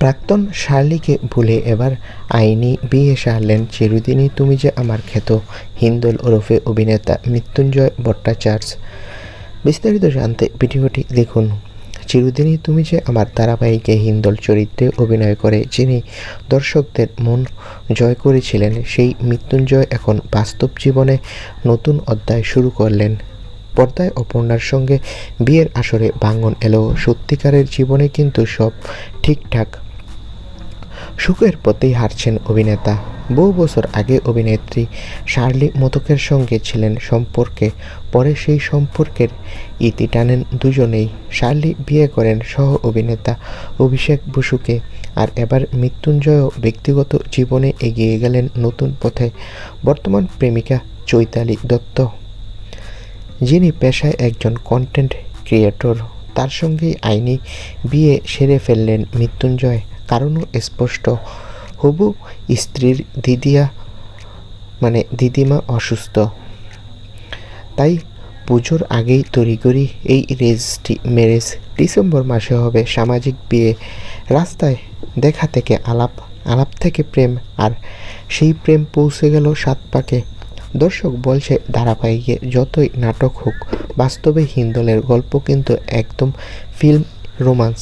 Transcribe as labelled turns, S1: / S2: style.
S1: প্রাক্তন শার্লিকে ভুলে এবার আইনি বিয়ে সারলেন চিরদিনই তুমি যে আমার খ্যাত হিন্দোল ওরফে অভিনেতা মৃত্যুঞ্জয় ভট্টাচার্য। বিস্তারিত জানতে ভিডিওটি দেখুন। চিরদিনই তুমি যে আমার ধারাবাহিকে হিন্দোল চরিত্রে অভিনয় করে, যিনি দর্শকদের মন জয় করেছিলেন, সেই মৃত্যুঞ্জয় এখন বাস্তব জীবনে নতুন অধ্যায় শুরু করলেন। পর্দায় অপর্ণার সঙ্গে বিয়ের আসরে ভাঙন এলেও সত্যিকারের জীবনে কিন্তু সব ঠিকঠাক সুখের পথেই হারছেন অভিনেতা। বহু বছর আগে অভিনেত্রী শার্লি মোতকের সঙ্গে ছিলেন সম্পর্কে, পরে সেই সম্পর্কের ইতি টানেন দুজনেই। শার্লি বিয়ে করেন সহ অভিনেতা অভিষেক বসুকে, আর এবার মৃত্যুঞ্জয়ও ব্যক্তিগত জীবনে এগিয়ে গেলেন নতুন পথে। বর্তমান প্রেমিকা চৈতালি দত্ত, যিনি পেশায় একজন কন্টেন্ট ক্রিয়েটর তার সঙ্গেই আইনি বিয়ে সেরে ফেললেন মৃত্যুঞ্জয়। কারণও স্পষ্ট। হবু স্ত্রীর দিদিয়া মানে দিদিমা অসুস্থ। তাই পুজোর আগেই তড়িঘড়ি এই রেজটি ম্যারেজ। ডিসেম্বর মাসে হবে সামাজিক বিয়ে। রাস্তায় দেখা থেকে আলাপ আলাপ থেকে প্রেম, আর সেই প্রেম পৌঁছে গেল সাত পাকে। দর্শক বলছে, ধারাবাহিকে যতই নাটক হোক, বাস্তবে হিন্দলের গল্প কিন্তু একদম ফিল্ম, রোমান্স।